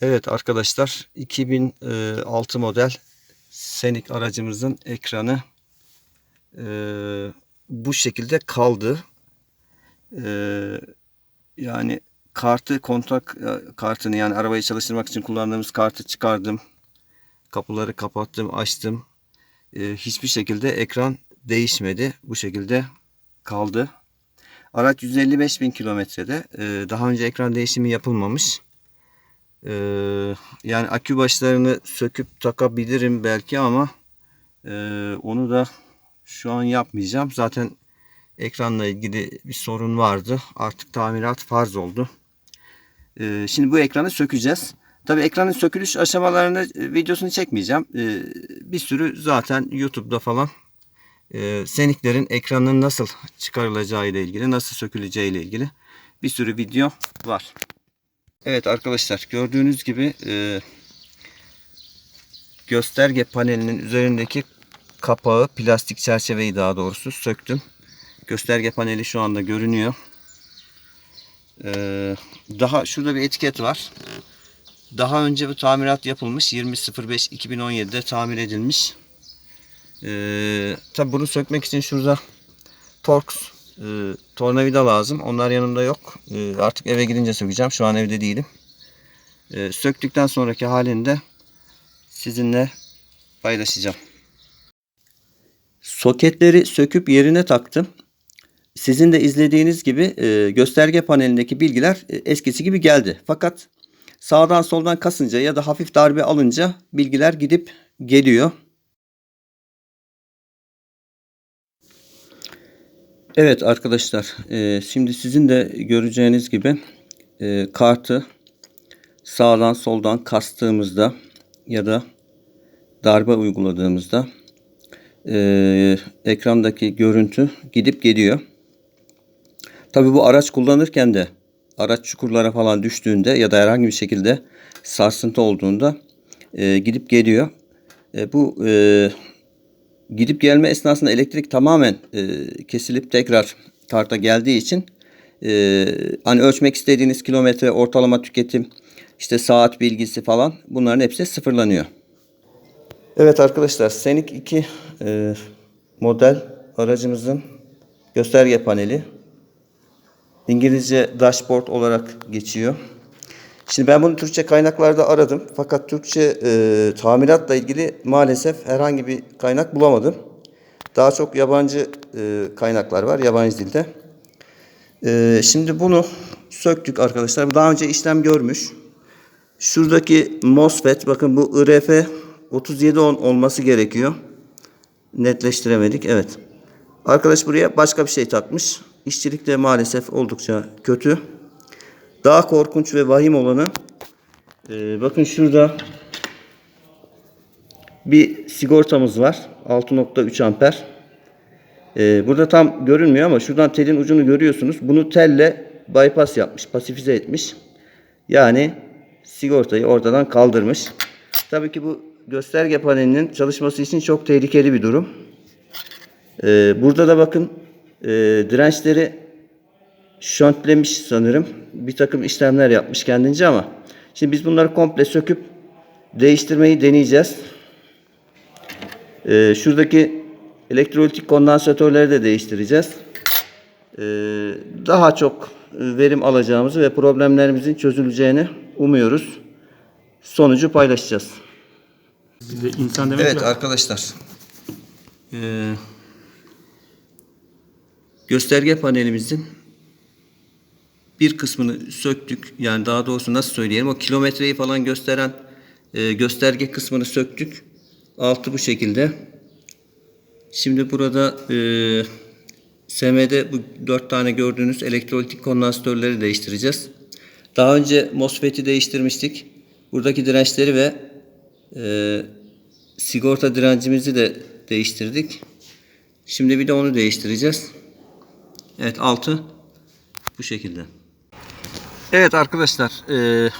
Evet arkadaşlar 2006 model Scenic aracımızın ekranı e, bu şekilde kaldı. E, yani kartı kontrak e, kartını yani arabayı çalıştırmak için kullandığımız kartı çıkardım. Kapıları kapattım, açtım. E, hiçbir şekilde ekran değişmedi. Bu şekilde kaldı. Araç 155 bin kilometrede. E, daha önce ekran değişimi yapılmamış. Ee, yani akü başlarını söküp takabilirim belki ama e, onu da şu an yapmayacağım. Zaten ekranla ilgili bir sorun vardı. Artık tamirat farz oldu. Ee, şimdi bu ekranı sökeceğiz. Tabii ekranın sökülüş aşamalarını e, videosunu çekmeyeceğim. Ee, bir sürü zaten YouTube'da falan e, Seniklerin ekranının nasıl çıkarılacağı ile ilgili, nasıl söküleceği ile ilgili bir sürü video var. Evet arkadaşlar gördüğünüz gibi e, gösterge panelinin üzerindeki kapağı plastik çerçeveyi daha doğrusu söktüm. Gösterge paneli şu anda görünüyor. E, daha şurada bir etiket var. Daha önce bu tamirat yapılmış. 20.05.2017'de tamir edilmiş. E, Tabi bunu sökmek için şurada Torx e, tornavida lazım. Onlar yanımda yok. E, artık eve gidince sökeceğim. Şu an evde değilim. E, söktükten sonraki halini de sizinle paylaşacağım. Soketleri söküp yerine taktım. Sizin de izlediğiniz gibi e, gösterge panelindeki bilgiler e, eskisi gibi geldi. Fakat sağdan soldan kasınca ya da hafif darbe alınca bilgiler gidip geliyor. Evet arkadaşlar, e, şimdi sizin de göreceğiniz gibi e, kartı sağdan soldan kastığımızda ya da darbe uyguladığımızda e, ekrandaki görüntü gidip geliyor. Tabi bu araç kullanırken de araç çukurlara falan düştüğünde ya da herhangi bir şekilde sarsıntı olduğunda e, gidip geliyor. E, bu e, gidip gelme esnasında elektrik tamamen e, kesilip tekrar karta geldiği için e, hani ölçmek istediğiniz kilometre ortalama tüketim işte saat bilgisi falan bunların hepsi sıfırlanıyor. Evet arkadaşlar Scenic 2 e, model aracımızın gösterge paneli İngilizce dashboard olarak geçiyor. Şimdi ben bunu Türkçe kaynaklarda aradım. Fakat Türkçe e, tamiratla ilgili maalesef herhangi bir kaynak bulamadım. Daha çok yabancı e, kaynaklar var yabancı dilde. E, şimdi bunu söktük arkadaşlar. Bu daha önce işlem görmüş. Şuradaki MOSFET bakın bu IRF 3710 olması gerekiyor. Netleştiremedik. Evet. Arkadaş buraya başka bir şey takmış. İşçilik de maalesef oldukça kötü. Daha korkunç ve vahim olanı e, bakın şurada bir sigortamız var. 6.3 amper. E, burada tam görünmüyor ama şuradan telin ucunu görüyorsunuz. Bunu telle bypass yapmış. Pasifize etmiş. Yani sigortayı ortadan kaldırmış. Tabii ki bu gösterge panelinin çalışması için çok tehlikeli bir durum. E, burada da bakın e, dirençleri şöntlemiş sanırım. Bir takım işlemler yapmış kendince ama şimdi biz bunları komple söküp değiştirmeyi deneyeceğiz. Ee, şuradaki elektrolitik kondansatörleri de değiştireceğiz. Ee, daha çok verim alacağımızı ve problemlerimizin çözüleceğini umuyoruz. Sonucu paylaşacağız. De insan demek Evet lazım. arkadaşlar. Ee, gösterge panelimizin bir kısmını söktük. Yani daha doğrusu nasıl söyleyelim o kilometreyi falan gösteren e, gösterge kısmını söktük. Altı bu şekilde. Şimdi burada e, SM'de bu dört tane gördüğünüz elektrolitik kondansatörleri değiştireceğiz. Daha önce MOSFET'i değiştirmiştik. Buradaki dirençleri ve e, sigorta direncimizi de değiştirdik. Şimdi bir de onu değiştireceğiz. Evet altı bu şekilde. Evet arkadaşlar e,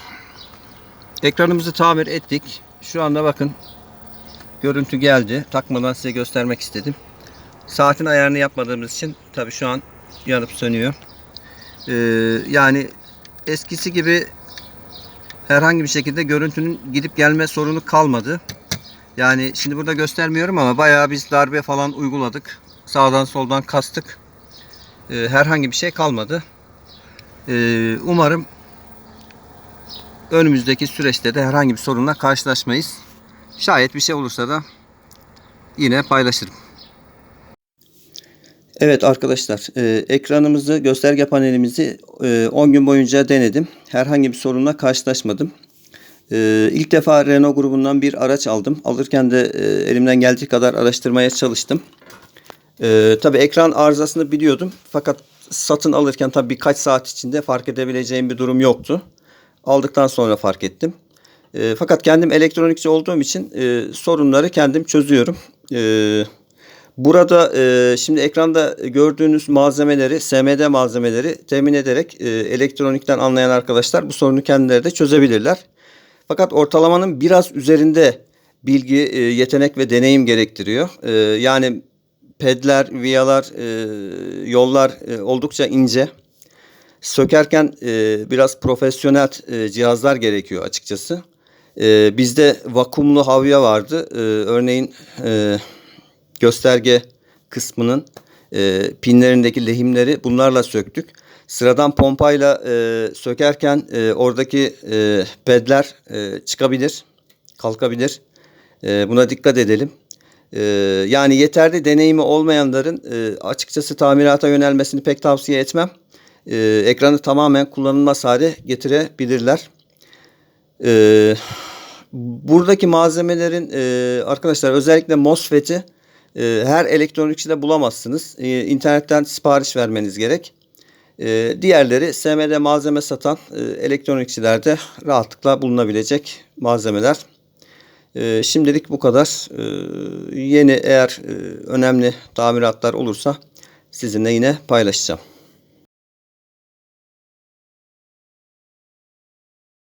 ekranımızı tamir ettik. Şu anda bakın görüntü geldi. Takmadan size göstermek istedim. Saatin ayarını yapmadığımız için tabi şu an yanıp sönüyor. E, yani eskisi gibi herhangi bir şekilde görüntünün gidip gelme sorunu kalmadı. Yani şimdi burada göstermiyorum ama bayağı biz darbe falan uyguladık. Sağdan soldan kastık. Ee, herhangi bir şey kalmadı. Ee, umarım önümüzdeki süreçte de herhangi bir sorunla karşılaşmayız. Şayet bir şey olursa da yine paylaşırım. Evet arkadaşlar e, ekranımızı gösterge panelimizi e, 10 gün boyunca denedim. Herhangi bir sorunla karşılaşmadım. E, ilk defa Renault grubundan bir araç aldım. Alırken de e, elimden geldiği kadar araştırmaya çalıştım. E, tabii ekran arızasını biliyordum. Fakat satın alırken tabii birkaç saat içinde fark edebileceğim bir durum yoktu. Aldıktan sonra fark ettim. E, fakat kendim elektronikçi olduğum için e, sorunları kendim çözüyorum. E, burada e, şimdi ekranda gördüğünüz malzemeleri, SMD malzemeleri temin ederek e, elektronikten anlayan arkadaşlar bu sorunu kendileri de çözebilirler. Fakat ortalamanın biraz üzerinde bilgi, e, yetenek ve deneyim gerektiriyor. E, yani pedler, viyalar, e, yollar e, oldukça ince. Sökerken e, biraz profesyonel e, cihazlar gerekiyor açıkçası. E, bizde vakumlu havya vardı. E, örneğin e, gösterge kısmının e, pinlerindeki lehimleri bunlarla söktük. Sıradan pompayla e, sökerken e, oradaki e, pedler e, çıkabilir, kalkabilir. E, buna dikkat edelim. E, yani yeterli deneyimi olmayanların e, açıkçası tamirata yönelmesini pek tavsiye etmem. E, ekranı tamamen kullanılmaz hale getirebilirler. E, buradaki malzemelerin e, arkadaşlar özellikle MOSFET'i e, her elektronikçide bulamazsınız. E, internetten sipariş vermeniz gerek. E, diğerleri SMD malzeme satan e, elektronikçilerde rahatlıkla bulunabilecek malzemeler. E, şimdilik bu kadar. E, yeni eğer e, önemli tamiratlar olursa sizinle yine paylaşacağım.